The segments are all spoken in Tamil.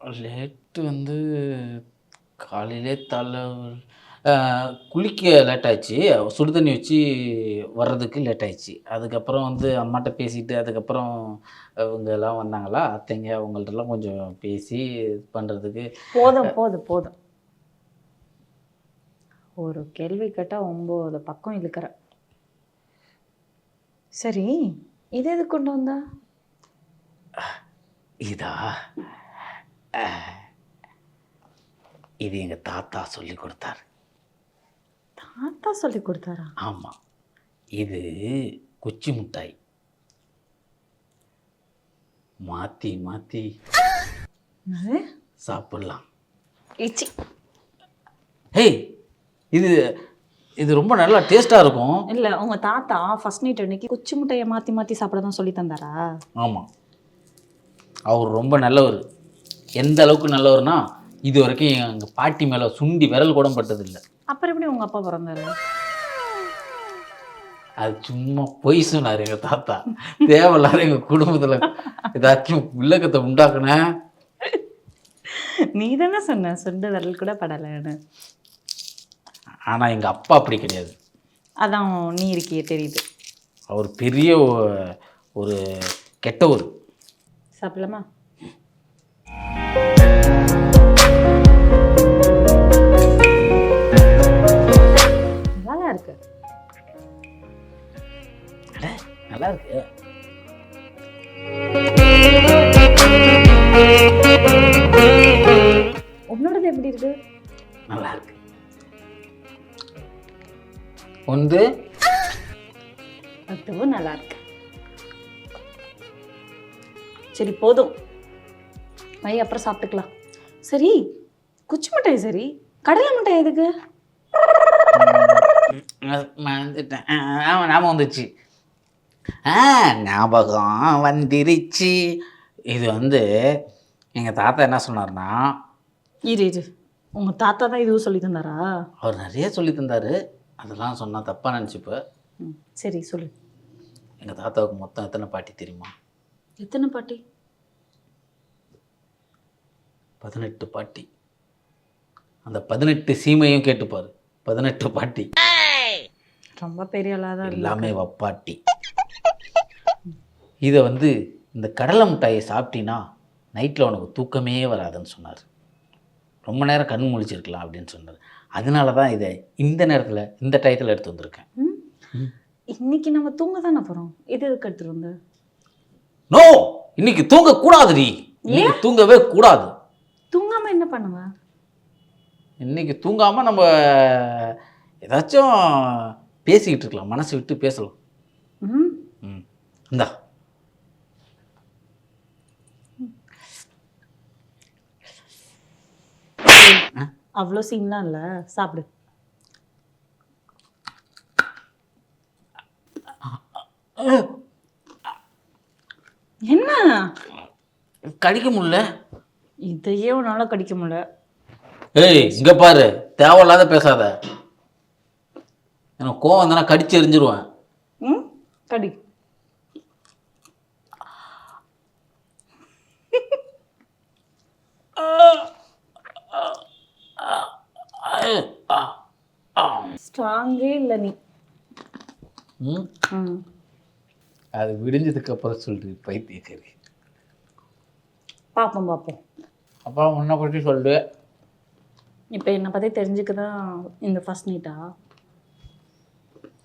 லேட்டு வந்து காலையிலே தலை குளிக்க லேட் ஆயிடுச்சு. சுடு தண்ணி வச்சு வர்றதுக்கு லேட் ஆயிடுச்சு. அதுக்கப்புறம் வந்து அம்மாட்ட பேசிட்டு அதுக்கப்புறம் இவங்க எல்லாம் வந்தாங்களா? அத்தைங்க அவங்கள்ட்டலாம் கொஞ்சம் பேசி பண்ணுறதுக்கு போதும் போதும் போதும். ஒரு கேள்வி கேட்டால் ஒம்பது பக்கம் இழுக்கிற. சரி இது எது கொண்டு வந்தா? இதா? இது எங்கள் தாத்தா சொல்லி கொடுத்தாரு. தாத்தா சொல்லி கொடுத்தாரா? ஆமாம் இது குச்சி மிட்டாய். மாற்றி மாற்றி என்னது? சாப்பிட்லாம். இச்சி. ஹேய் இது இது ரொம்ப நல்லா டேஸ்ட்டாக இருக்கும். இல்லை உங்க தாத்தா ஃபர்ஸ்ட் நைட் அன்னைக்கு குச்சி முட்டையை மாற்றி மாற்றி சாப்பிட தான் சொல்லி தந்தாரா? ஆமாம் அவர் ரொம்ப நல்லவர். எந்த அளவுக்கு நல்லவர்னா இது வரைக்கும் எங்கள் பாட்டி மேலே சுண்டி விரல் கூட பட்டதில்லை. அப்புறம் எப்படி உங்க அப்பா பிறந்தாரு? அது சும்மா பொய் சொன்னார் எங்கள் தாத்தா. தேவையில்லாத எங்கள் குடும்பத்தில் ஏதாச்சும் வில்லக்கத்தை உண்டாக்குனேன் நீ தானே சொன்ன சுண்டு விரல் கூட படலைன்னு. ஆனால் எங்கள் அப்பா அப்படி கிடையாது. அதான் நீ இருக்கியே தெரியுது. அவர் பெரிய ஒரு கெட்டவர் சாப்பிடலாமா? நல்லா இருக்கு நல்லா இருக்கு உன்னோடது எப்படி இருக்கு? நல்லா இருக்கு வந்து அதுவும் நல்லா இருக்கு சரி போதும். மை அப்புறம் சாப்பிட்டுக்கலாம். சரி குச்சி மிட்டாய் சரி. கடலை மிட்டாய் எதுக்கு? மறந்துட்டேன். ஆமாம் ஞாபகம் வந்துச்சு. ஆ ஞாபகம் வந்துருச்சு. இது வந்து எங்கள் தாத்தா என்ன சொன்னார்னா இரு இரு. உங்க தாத்தா தான் இதுவும் சொல்லி தந்தாரா? அவர் நிறைய சொல்லி தந்தார். அதெல்லாம் சொன்னால் தப்பாக நினச்சிப்ப. சரி சொல்லு. எங்கள் தாத்தாவுக்கு மொத்தம் எத்தனை பாட்டி தெரியுமா? எத்தனை பாட்டி? பதினெட்டு பாட்டி. அந்த பதினெட்டு சீமையும் கேட்டுப்பார். பதினெட்டு பாட்டி. ரொம்ப பெரிய. எல்லாமே வப்பாட்டி இதை வந்து இந்த கடலை மிட்டாயை சாப்பிட்டீன்னா நைட்டில் உனக்கு தூக்கமே வராதுன்னு சொன்னார். ரொம்ப நேரம் கண் முழிச்சிருக்கலாம் அப்படின்னு சொன்னார். அதனால தான் இதை இந்த நேரத்தில் இந்த டயத்தில் எடுத்து வந்திருக்கேன்? இன்னைக்கு நம்ம தூங்க தானே போகிறோம் இது எதுக்கு எடுத்துட்டு வந்த? நோ இன்னைக்கு தூங்க கூடாதுடி இன்னைக்கு தூங்கவே கூடாது. தூங்காம என்ன பண்ணுவ? இன்னைக்கு தூங்காமல் நம்ம ஏதாச்சும் பேசிக்கிட்டு இருக்கலாம். மனசு விட்டு பேசலாம். ம். ம். இந்தா. அவ்வளோ சீன்லாம் இல்லை. சாப்பிடு. என்ன? கடிக்க முடியல. இதையே உன்னால கடிக்க முடியல. ஏய் இங்க பாரு. தேவையில்லாத பேசாத. எனக்கு கோவம் வந்தனா கடிச்சு எரிஞ்சிருவேன். ம்? கடி. ஸ்ட்ராங்கே இல்லை நீ. அது விடிஞ்சதுக்கு அப்புறம் சொல்றீ பைத்தியக்காரி. பார்ப்போம் பார்ப்போம் அப்புறம் உன்னை பற்றி சொல்லு. இப்போ என்னை பற்றி தெரிஞ்சுக்க தான் இந்த ஃபர்ஸ்ட் நைட்டா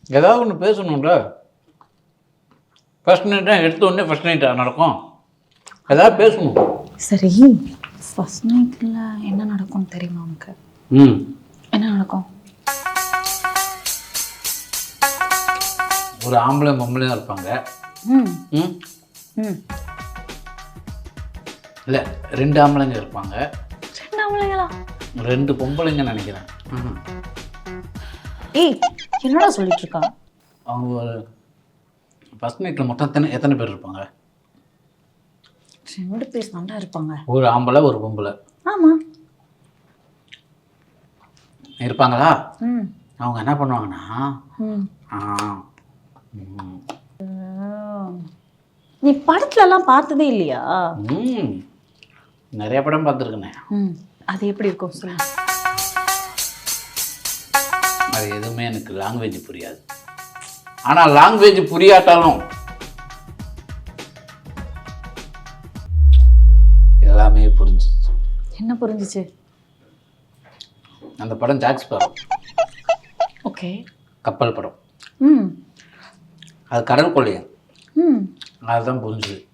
ஏதாவது ஒன்று பேசணும்ல. ஃபர்ஸ்ட் நைட்டாக எடுத்த உடனே ஃபர்ஸ்ட் நைட்டாக நடக்கும். ஏதாவது பேசணும். சரி ஃபர்ஸ்ட் நைட்டில் என்ன நடக்கும்னு தெரியுமா உனக்கு? ம். என்ன நடக்கும்? ஒரு ஆம்பளை பொம்பளையும் இருப்பாங்க. ம். ம். ம். இல்லை ரெண்டு ஆம்பளைங்க இருப்பாங்க. ரெண்டு ஆம்பளைங்களா? ரெண்டு பொம்பளைங்க நினைக்கிறேன். ம்ஹும். ஏய் என்னடா சொல்லிட்டு இருக்கா அவங்க ஃபஸ்ட் நைட்டில் மொத்தம் எத்தனை எத்தனை பேர் இருப்பாங்க? ரெண்டு பேர் தாண்டா இருப்பாங்க. ஒரு ஆம்பளை ஒரு பொம்பளை. ஆமா. இருப்பாங்களா? ம். அவங்க என்ன பண்ணுவாங்கன்னா ம். ஆ, ம், நீ படத்துல எல்லாம் பார்த்ததே இல்லையா? ம், நிறைய படம் பார்த்துருக்கேனே. அது எப்படி இருக்கும் சொல்லு அது எதுவுமே எனக்கு லாங்குவேஜ் புரியாது. ஆனால் லாங்குவேஜ் புரியாட்டாலும் எல்லாமே புரிஞ்சிச்சு. என்ன புரிஞ்சுச்சு? அந்த படம் ஜாக்ஸ் படம் ஓகே. கப்பல் படம். ம். அது கடல் கொள்ளையன். ம். அதுதான் புரிஞ்சுது.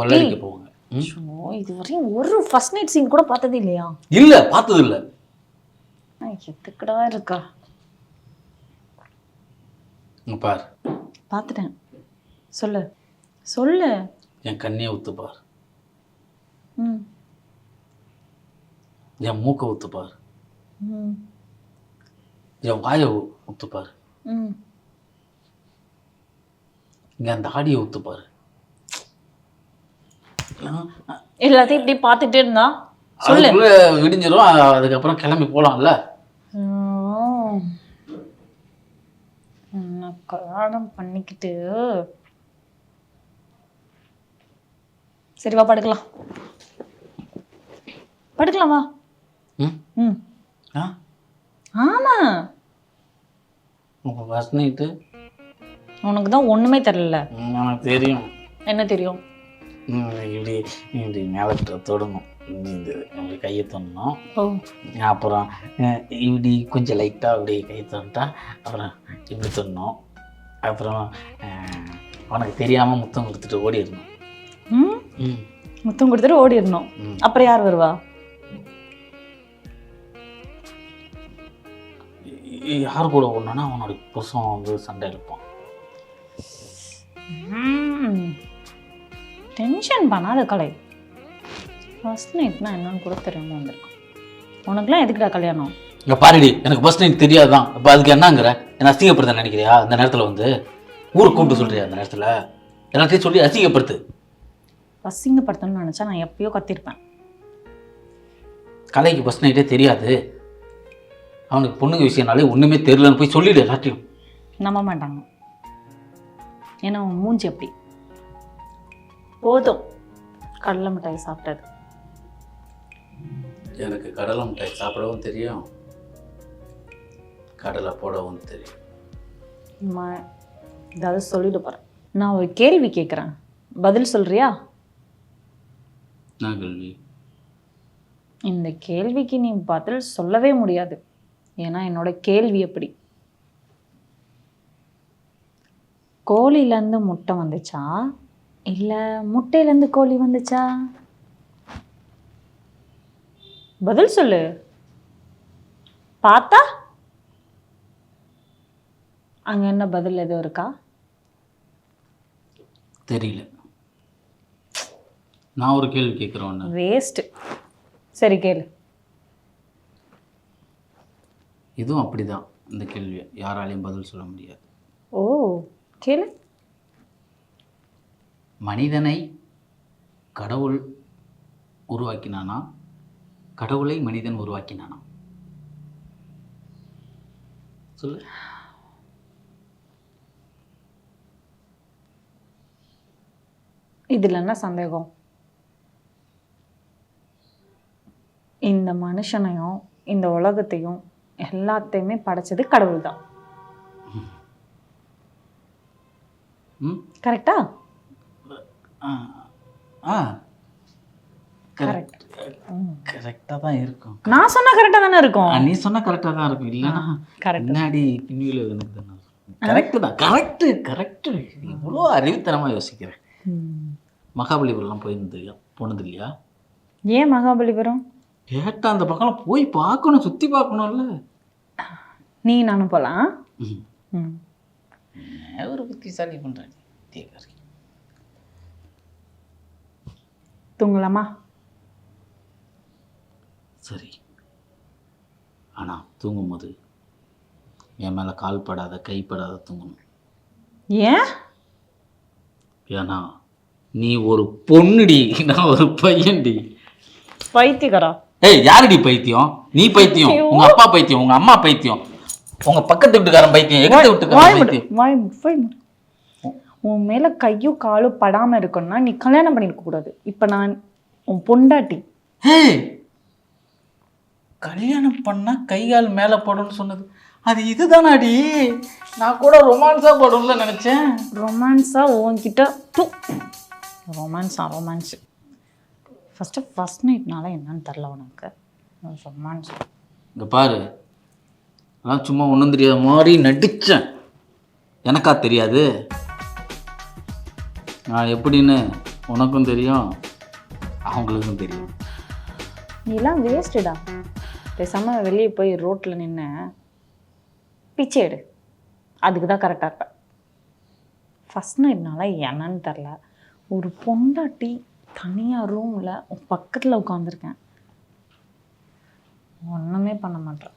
கொள்ளையடிக்க போவாங்க. ம்? ஐயோ, இதுவரையும் ஒரு ஃபர்ஸ்ட் நைட் சீன் கூட பார்த்ததே இல்லையா? இல்ல பார்த்தது இல்ல. எதுக்குடா இருக்கா? பார். பார்த்துட்டேன். சொல்லு. சொல்லு. என் கண்ணியை ஊத்து பார். ம். என் மூக்கை ஊத்து பார். ம். என் வாயை ஊத்து பார். ம். இங்க அந்த ஆடியை பார். எல்லாத்தையும் இப்படி பார்த்துட்டே இருந்தா? சொல்லு. விடிஞ்சிரும் அதுக்கப்புறம் கிளம்பி போலாம்ல. கல்யாணம் பண்ணிக்கிட்டு? சரி வா படுக்கலாம். படுக்கலாம்? ம். ஆமா. நைட்டு உனக்கு தான் ஒண்ணுமே தெரியல. எனக்கு தெரியும். என்ன தெரியும்? இப்படி இப்படி மேலே தொடணும். இந்த இப்படி கையை தொடணும் அப்புறம் இப்படி கொஞ்சம் லைட்டாக அப்படி கை தந்துட்டா அப்புறம் இப்படி தொடணும். அப்புறம் அஹ், உனக்கு தெரியாமல் முத்தம் கொடுத்துட்டு ஓடிடணும். முத்தம் கொடுத்துட்டு ஓடிடணும். அப்புறம் யார் வருவா? யார் கூட ஓடணும்னா அவனோட புருஷன் வந்து சண்டை இழுப்பான் டென்ஷன் பண்ணாத கலை. ஃபர்ஸ்ட் நைட்னா என்னன்னு கூட தெரியாம வந்திருக்கும் உனக்குலாம் எதுக்குடா கல்யாணம்? இங்கே பாருடி எனக்கு ஃபர்ஸ்ட் நைட் தெரியாது தான் இப்போ அதுக்கு என்னங்கிற? என்ன அசிங்கப்படுத்த நினைக்கிறியா? அந்த நேரத்தில் வந்து? ஊருக்கு கூப்பிட்டு சொல்றியா அந்த நேரத்தில்? எல்லாத்தையும் சொல்லி அசிங்கப்படுத்து. அசிங்கப்படுத்தணும்னு நினச்சா நான் எப்பயோ கத்திருப்பேன். கலைக்கு ஃபர்ஸ்ட் நைட்டே தெரியாது. அவனுக்கு பொண்ணுங்க விஷயம்னாலே ஒன்றுமே தெரியலன்னு போய் சொல்லிடு எல்லாத்தையும். நம்ப மாட்டாங்க. ஏன்னா உன் மூஞ்சி அப்படி. போதும். கடலை மிட்டாய் சாப்பிட்டது. எனக்கு கடலை மிட்டாய் சாப்பிடவும் தெரியும். கடலை போடவும் தெரியும். அம்மா ஏதாவது சொல்லிட்டு போகிறேன் நான் ஒரு கேள்வி கேட்குறேன் பதில் சொல்றியா? நான் கல்வி இந்த கேள்விக்கு நீ பதில் சொல்லவே முடியாது. ஏன்னா என்னோட கேள்வி எப்படி? கோழிலேருந்து முட்டை வந்துச்சா? இல்லை முட்டையிலேருந்து கோழி வந்துச்சா? பதில் சொல்லு. பார்த்தா? அங்கே என்ன பதில் எதுவும் இருக்கா? தெரியல. நான் ஒரு கேள்வி கேட்குறேன் வேஸ்ட்டு சரி கேளு. இதுவும் அப்படிதான் இந்த கேள்வி யாராலையும் பதில் சொல்ல முடியாது. ஓ கேளு. மனிதனை கடவுள் உருவாக்கினானா? கடவுளை மனிதன் உருவாக்கினானா? சொல்லு. இதில் என்ன சந்தேகம்? இந்த மனுஷனையும் இந்த உலகத்தையும் எல்லாத்தையுமே படைச்சது கடவுள் தான் கரெக்டா ஆ. ஆ. கரெக்ட் கரெக்டாக தான் இருக்கும். நான் சொன்னா கரெக்டாக தானே இருக்கும்? நீ சொன்னா கரெக்டாக தான் இருக்கும். இல்லைன்னா முன்னாடி பின்வியில் எனக்கு தானே கரெக்டு தான். கரெக்டு கரெக்டு இவ்வளோ அறிவுத்தனமாக யோசிக்கிறேன். மகாபலிபுரம்லாம் போயிருந்து போனது இல்லையா? ஏன் மகாபலிபுரம்? கேட்டா அந்த பக்கம் போய் பார்க்கணும் சுற்றி பார்க்கணும்ல. நீ நானும் போகலாம் ஒரு புத்திசாலி பண்ணுறேன் தூங்கலாமா? சரி. ஆனால் தூங்கும்போது என் மேலே கால் படாத கை படாத தூங்கணும். ஏன்? ஏன்னா நீ ஒரு பொண்ணுடி நான் ஒரு பையன்டி. பைத்தியக்காரா? ஏய் யாருடி பைத்தியம்? நீ பைத்தியம் உங்க அப்பா பைத்தியம் உங்க அம்மா பைத்தியம் உங்க பக்கத்து வீட்டுக்காரன் பைத்தியம் எகிட்ட வீட்டுக்காரன் பைத்தியம். உன் மேல கையும் காலும் படாம இருக்கணும்னா நீ கல்யாணம் பண்ணிருக்க கூடாது. இப்ப நான் உன் பொண்டாட்டி. கல்யாணம் பண்ணா கை கால் மேலே போடும்னு சொன்னது. அது இதுதானாடி? நான் கூட ரொமான்ஸாக போடும்ல நினச்சேன். ரொமான்ஸா உன்கிட்ட தூ ரொமான்ஸா ரொமான்ஸ். ஃபஸ்ட்டு ஃபர்ஸ்ட் நைட்னால என்னன்னு தெரில உனக்கு. ரொமான்ஸ். இங்கே பாரு. நான் சும்மா ஒன்றும் தெரியாத மாதிரி நடித்தேன் எனக்கா தெரியாது? நான் எப்படின்னு உனக்கும் தெரியும் அவங்களுக்கும் தெரியும். நீலாம் வேஸ்ட்டுடா பேசாம வெளியே போய் ரோட்டில் நின்று பிச்சை எடு. அதுக்கு தான் கரெக்டாக இருப்பேன் ஃபஸ்ட் நைட்னால என்னன்னு தெரில. ஒரு பொண்டாட்டி தனியாக ரூமில் உன் பக்கத்தில் உட்காந்துருக்கேன் ஒன்றுமே பண்ண மாட்டேன்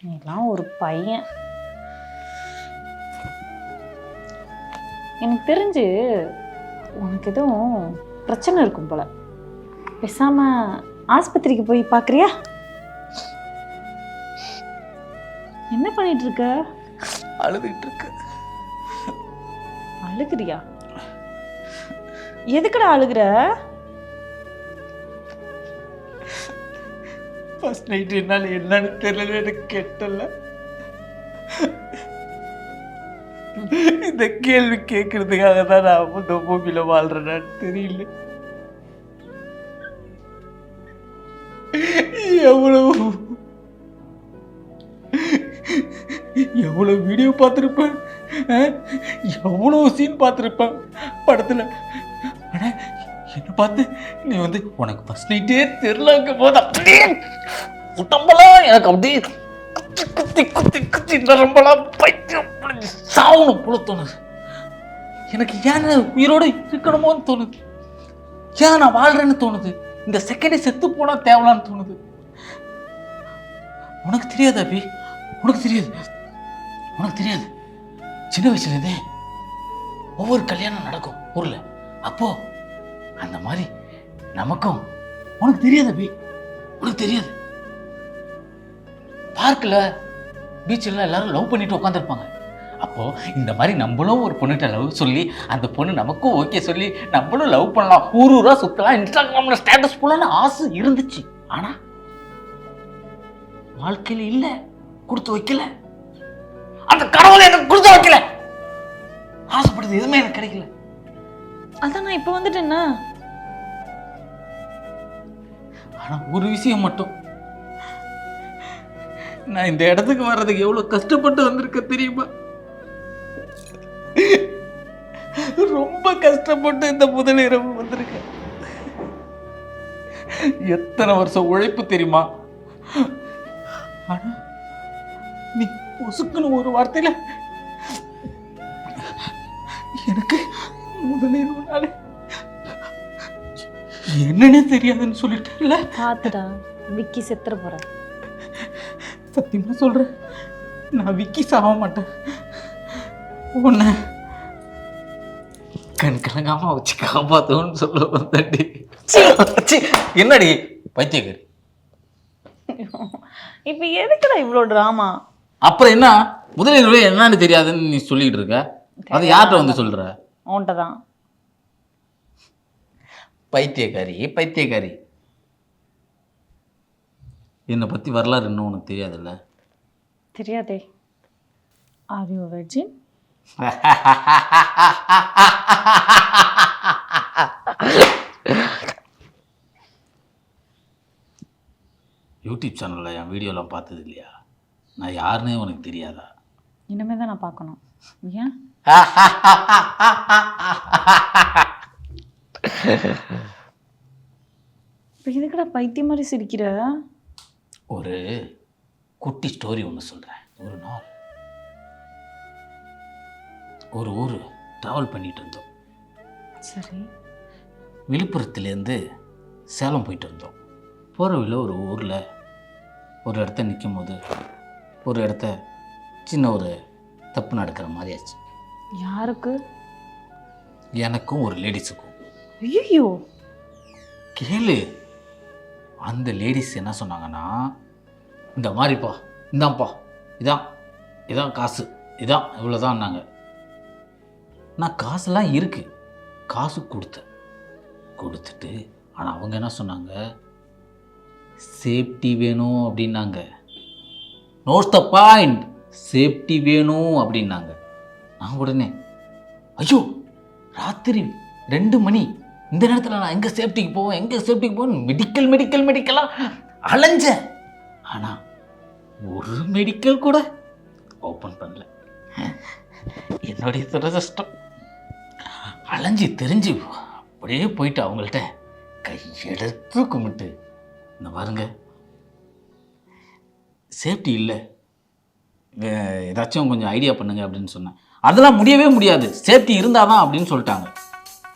நீலாம் ஒரு பையன். எனக்கு தெரிஞ்சு உனக்கு எதுவும் பிரச்சனை இருக்கும் போல. பேசாம ஆஸ்பத்திரிக்கு போய் பார்க்குறியா என்ன பண்ணிட்டு இருக்க? அழுதுகிட்டு இருக்கு. அழுகுறியா? எதுக்குடா அழுகுற? ஃபர்ஸ்ட் நைட் என்னால் என்னன்னு தெரியல எனக்கு கெட்டல. இந்த கேள்வி கேட்கறதுக்காக தான் நான் இந்த பூமியில் வாழ்றேன்னு தெரியல. எவ்வளவு எவ்வளோ வீடியோ பார்த்துருப்பேன்? எவ்வளோ சீன் பார்த்துருப்பேன்? படத்தில். ஆனால் என்ன பார்த்து? நீ வந்து உனக்கு ஃபர்ஸ்ட் நைட்டே தெரிலங்க போது அப்படியே உடம்பெல்லாம் எனக்கு அப்படியே குத்தி குத்தி குத்தி குத்தி நரம்பெல்லாம் பைத்தியம் சாவணும் போல தோணுது. எனக்கு ஏன் உயிரோடு இருக்கணுமோன்னு தோணுது. ஏன் நான் வாழ்றேன்னு தோணுது. இந்த செகண்டே செத்து போனா தேவலான்னு தோணுது. உனக்கு தெரியாது அபி. உனக்கு தெரியாது. உனக்கு தெரியாது. சின்ன வயசுலேருந்தே ஒவ்வொரு கல்யாணம் நடக்கும் ஊரில். அப்போ அந்த மாதிரி நமக்கும் உனக்கு தெரியாது அபி. உனக்கு தெரியாது. பார்க்கல பீச்சில் எல்லாரும் லவ் பண்ணிட்டு உட்காந்துருப்பாங்க அப்போ இந்த மாதிரி நம்மளும் ஒரு பொண்ணுகிட்ட லவ் சொல்லி அந்த பொண்ணு நமக்கும் ஓகே சொல்லி நம்மளும் லவ் பண்ணலாம். ஊர் ஊரா சுத்தலாம். இன்ஸ்டாகிராமில் ஸ்டேட்டஸ் போடலாம்னு ஆசை இருந்துச்சு. ஆனா வாழ்க்கையில இல்ல. கொடுத்து வைக்கல. அந்த கடவுளை எனக்கு கொடுத்து வைக்கல. ஆசைப்படுறது எதுவுமே எனக்கு கிடைக்கல. அதான் நான் இப்போ வந்துட்டேன்னா? ஆனா ஒரு விஷயம் மட்டும். நான் இந்த இடத்துக்கு வர்றதுக்கு எவ்வளவு கஷ்டப்பட்டு வந்திருக்கேன் தெரியுமா? ரொம்ப கஷ்டப்பட்டு இந்த முதலிரவு வந்திருக்கேன். எத்தனை வருஷம் உழைப்பு தெரியுமா? ஆனா நீ ஒசுக்குன்னு ஒரு வார்த்தையில எனக்கு முதலிரவு நாளே என்னன்னே தெரியாதுன்னு சொல்லிட்டேன்ல. பார்த்துடா விக்கி செத்துற போறேன் சத்தியமா சொல்றேன். நான் விக்கி சாக மாட்டேன். உன்னை கண் கலங்காம வச்சு காப்பாத்தணும்னு சொல்ல வந்தடி என்னடி பைத்தியக்காரி? இப்போ எதுக்குடா இவ்வளோ ட்ராமா அப்புறம் என்ன? முதலில் என்னன்னு தெரியாதுன்னு நீ சொல்லிட்டு இருக்க. அது யார்கிட்ட வந்து சொல்ற? உன்கிட்ட தான் பைத்தியக்காரி பைத்தியக்காரி. என்னை பத்தி வரலாறு இன்னும் உனக்கு தெரியாதுல்ல? தெரியாதே. ஆர் யூ வெர்ஜின் யூடியூப் சேனலில் என் வீடியோலாம் பார்த்தது இல்லையா நான் யாருன்னே உனக்கு தெரியாதா? இனிமே தான் நான் பார்க்கணும். ஏன்? இப்போ எதுக்குடா பைத்தியம் மாதிரி சிரிக்கிற? ஒரு குட்டி ஸ்டோரி ஒன்று சொல்கிறேன் ஒரு நாள் ஒரு ஊர் ட்ராவல் பண்ணிட்டு இருந்தோம். சரி. விழுப்புரத்துலேருந்து சேலம் போயிட்டு வந்தோம். போகிற வழியில் ஒரு ஊரில் ஒரு இடத்த நிற்கும் போது ஒரு இடத்த சின்ன ஒரு தப்பு நடக்கிற மாதிரி ஆச்சு. யாருக்கு? எனக்கும் ஒரு லேடிஸுக்கும். ஐயோ கேளு. அந்த லேடிஸ் என்ன சொன்னாங்கன்னா இந்த மாதிரிப்பா இந்தாம்ப்பா இதான் இதான் காசு இதான் இவ்வளோதான்னாங்க நான் காசெல்லாம் இருக்குது காசு கொடுத்தேன். கொடுத்துட்டு ஆனால் அவங்க என்ன சொன்னாங்க? சேஃப்டி வேணும் அப்படின்னாங்க. நோட்ஸ் த பாயிண்ட் சேஃப்டி வேணும் அப்படின்னாங்க. நான் உடனே ஐயோ ராத்திரி ரெண்டு மணி. இந்த நேரத்தில் நான் எங்கே சேஃப்டிக்கு போவேன்? எங்கே சேஃப்டிக்கு போவேன்? மெடிக்கல் மெடிக்கல் மெடிக்கலாக அலைஞ்சேன். ஆனால் ஒரு மெடிக்கல் கூட ஓப்பன் பண்ணல. என்னுடைய துரதிருஷ்டம். அலைஞ்சு தெரிஞ்சு அப்படியே போயிட்டு அவங்கள்ட்ட கையெடுத்து கும்பிட்டு இந்த பாருங்க சேஃப்டி இல்லை. ஏதாச்சும் கொஞ்சம் ஐடியா பண்ணுங்க அப்படின்னு சொன்னேன். அதெல்லாம் முடியவே முடியாது. சேஃப்டி இருந்தால் தான் அப்படின்னு சொல்லிட்டாங்க.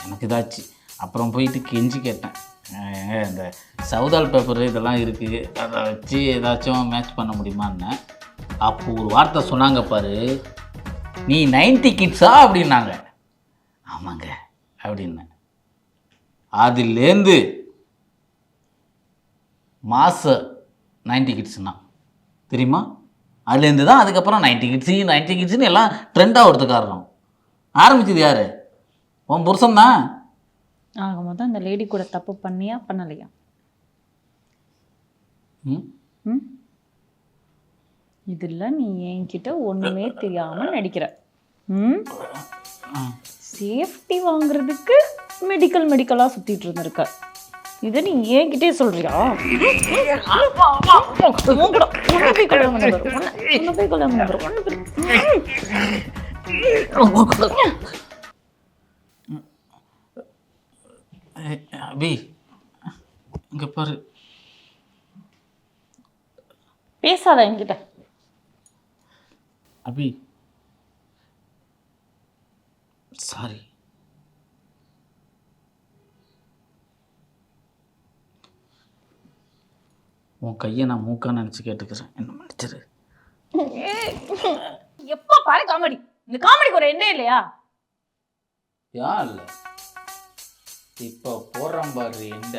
எனக்கு இதாச்சு. அப்புறம் போயிட்டு கெஞ்சி கேட்டேன். ஏங்க இந்த சவுதால் பேப்பர் இதெல்லாம் இருக்குது அதை வச்சு ஏதாச்சும் மேட்ச் பண்ண முடியுமான்னு. அப்போ ஒரு வார்த்தை சொன்னாங்க பாரு. நீ நைன்டி கிட்ஸா அப்படின்னாங்க. ஆமாங்க அப்படின்னேன் அதுலேருந்து மாச நைன்டி கிட்ஸ்னா. தெரியுமா? அதுலேருந்து தான் அதுக்கப்புறம் நைன்டி கிட்ஸு நைன்டி கிட்ஸுன்னு எல்லாம் ட்ரெண்ட் ஆகிறதுக்கு காரணம். ஆரம்பிச்சது யார்? உன் புருஷன் தான். ஆக மொத்தம் அந்த லேடி கூட தப்பு பண்ணியா பண்ணலையா ம் இதில் நீ என்கிட்ட ஒன்றுமே தெரியாமல் நடிக்கிற ம். சேஃப்டி வாங்குறதுக்கு மெடிக்கல் மெடிக்கலாக சுற்றிட்டு இருந்திருக்க இதை நீ என்கிட்டே சொல்றியா போய் கல்யாணம் பண்ண பாரு. உன்னை- உன்னை போய் கல்யாணம் பண்ண பாரு. உன்னை போய்- ஏய், அபி இங்கே பாரு. பேசாத என்கிட்ட. அபி. சாரி உன் கையை நான் மூக்கா நினச்சி கேட்டுக்கிறேன். என்ன மன்னிச்சிரு. எப்போ பாரு காமெடி. இந்த காமெடிக்கு ஒரு எண்ணே இல்லையா? யா இல்லை? இப்போ போடுறான் பாரு எந்த